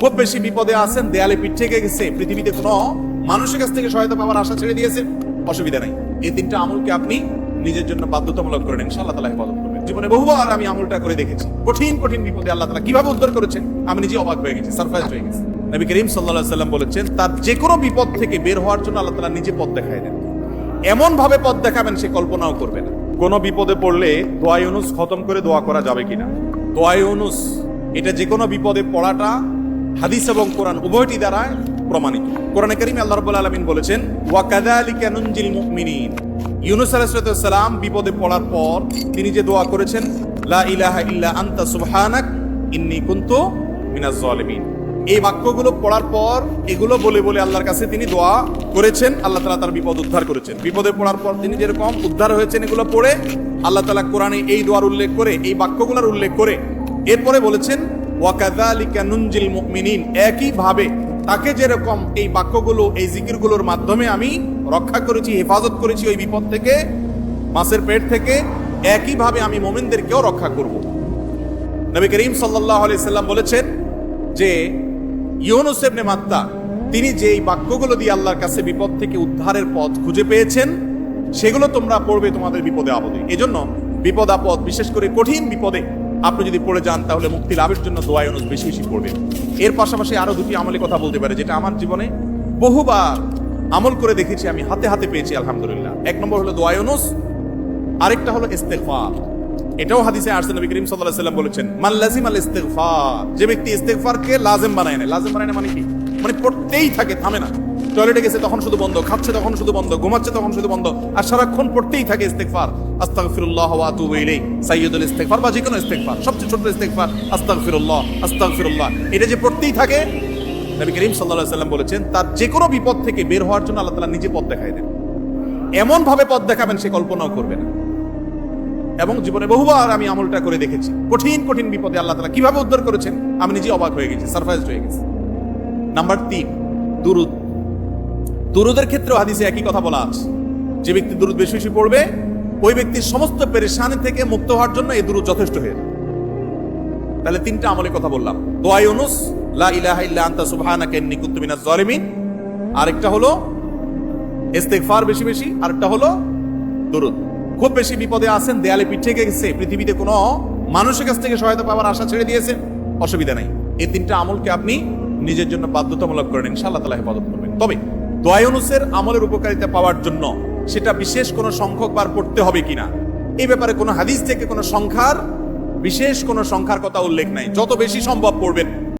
খুব বেশি বিপদে আছেন, দেয়ালে পিঠ থেকে গেছে, পৃথিবীতে কোনো মানুষের কাছ থেকে সহায়তা পাওয়ার আশা ছেড়ে দিয়েছেন, অসুবিধা নাই। এই তিনটা আমলকে আপনি নিজের জন্য বাধ্যতামূলক করেন ইনশাআল্লাহ তালা হেফাজত করবেন। জীবনে বহুবার আমি আমলটা করে দেখেছি। কঠিন কঠিন বিপদে আল্লাহ তালা কীভাবে উদ্ধার করেছেন, আমি নিজে অবাক হয়ে গেছি সারপ্রাইজ হয়ে গেছি। নবী করিম সাল্লাহ সাল্লাম বলেছেন, তার যে কোনো বিপদ থেকে বের হওয়ার জন্য আল্লাহ তালা নিজে পথ দেখায় দেন। এমন ভাবে পথ দেখাবেন, সে কল্পনাও করবে না। কোন বিপদে পড়লে দোয়া ইউনুস খতম করে দোয়া করা যাবে কিনা? দোয়া ইউনুস, এটা যে কোনো বিপদে পড়াটা হাদিস এবং কোরআন উভয়টি দ্বারা প্রমাণিত। কোরআনে কারিমে আল্লাহ রাব্বুল আলামিন বলেছেন, ওয়া কাযালিকা নুনজিল মুমিনিন। ইউনুস আলাইহিস সালাম বিপদে পড়ার পর তিনি যে দোয়া করেছেন, লা ইলাহা ইল্লা আনতা সুবহানাক, ইন্নী কুনতু মিনাজ জালিমিন এই বাক্যগুলো পড়ার পর এগুলো বলে বলে আল্লাহর কাছে তিনি দোয়া করেছেন, আল্লাহ তালা তার বিপদ উদ্ধার করেছেন। বিপদে পড়ার পর তিনি যেরকম উদ্ধার হয়েছেন এগুলো পড়ে, আল্লাহ তালা কোরআনে এই দোয়ার উল্লেখ করে, এই বাক্যগুলোর উল্লেখ করে এরপরে বলেছেন ওয়াকাদালিকা নুনজিল মুমিনিন, একই ভাবে তাকে যেরকম এই বাক্যগুলো, এই জিকিরগুলোর মাধ্যমে আমি রক্ষা করেছি, হেফাজত করেছি ওই বিপদ থেকে, মাছের পেট থেকে একইভাবে আমি মোমেনদেরকেও রক্ষা করব। নবী করিম সাল্লাহ সাল্লাম বলেছেন যে, ইউনুস মাত্তা, তিনি যে এই বাক্যগুলো দিয়ে আল্লাহর কাছে বিপদ থেকে উদ্ধারের পথ খুঁজে পেয়েছেন, সেগুলো তোমরা পড়বে তোমাদের বিপদে আপদে। এজন্য বিপদ আপদ, বিশেষ করে কঠিন বিপদে আপনি যদি পড়ে যান, তাহলে মুক্তি লাভের জন্য দোয়া ইউনুস বেশি বেশি পড়বেন। এর পাশাপাশি আরও দুটি আমলে কথা বলতে পারে, যেটা আমার জীবনে বহুবার আমল করে দেখেছি, আমি হাতে হাতে পেয়েছি, আলহামদুলিল্লাহ। এক নম্বর হলো দোয়া আরেকটা হলো ইস্তেগফার। এটাও হাদিসে আসছে, নবী করিম সাল্লাম বলেছেন, মান লাজিম আল ইস্তেগফার যে ব্যক্তি ইস্তেগফারকে লাজিম বানায় না লাজিম বানায় না মানে কি? মানে পড়তেই থাকে, থামে না। টয়লেটে গেছে তখন শুধু বন্ধ, খাচ্ছে তখন শুধু বন্ধ, ঘুমাচ্ছে তখন শুধু বন্ধ, আর সারাক্ষণ পড়তেই থাকে ইস্তেগফার। আস্তাগফিরুল্লাহ ওয়া আতুবু ইলাইহি, সাইয়্যিদুল ইস্তেগফার বা যে কোনো ইস্তেগফার, সবচেয়ে ছোট ইস্তেগফার, আস্তাগফিরুল্লাহ আস্তাগফিরুল্লাহ। এটা যে পড়তেই থাকে, নবী করিম সাল্লাল্লাহু আলাইহি সাল্লাম বলেছেন, তার যে কোনো বিপদ থেকে বের হওয়ার জন্য আল্লাহ তাআলা নিজে পথ দেখায় দেন। এমন ভাবে পথ দেখাবেন সে কল্পনাও করবে না। এবং জীবনে বহুবার আমি আমলটা করে দেখেছি, কঠিন কঠিন বিপদে আল্লাহ তালা কীভাবে উদ্ধার করেছেন, আমি নিজে অবাক হয়ে গেছি সারপ্রাইজ হয়ে গেছি। নাম্বার তিন, দুরুদ। দুরুদের ক্ষেত্রে হাদিসে একই কথা বলা আছে। যে ব্যক্তি দুরুদ বেশি বেশি পড়বে, ওই ব্যক্তির সমস্ত পেরেশানি থেকে মুক্ত হওয়ার জন্য এই দুরুদ যথেষ্ট হয়ে তাহলে তিনটা আমলে কথা বললাম। দোয়া ইউনুস লা ইলাহা ইল্লা আনতা সুবহানাকা ইন্নী কুনতু মিনাজ জালিমিন। আরেকটা হলো ইস্তেগফার বেশি বেশি, আরেকটা হলো দরুদ। খুব বেশি বিপদে আছেন, দেয়ালে পিঠ গেছে, পৃথিবীতে কোনো মানুষের কাছ থেকে সহায়তা পাওয়ার আশা ছেড়ে দিয়েছেন, অসুবিধা নাই। এই তিনটা আমলকে আপনি নিজের জন্য বাধ্যতামূলক করেন, ইনশাআল্লাহ তালা হেফাজত করবেন। তবে দয়ানুসের আমলের উপকারিতা পাওয়ার জন্য সেটা বিশেষ কোনো সংখ্যক বার পড়তে হবে কিনা? এ ব্যাপারে কোনো হাদিস থেকে কোনো সংখ্যার, বিশেষ কোনো সংখ্যার কথা উল্লেখ নাই। যত বেশি সম্ভব পড়বেন।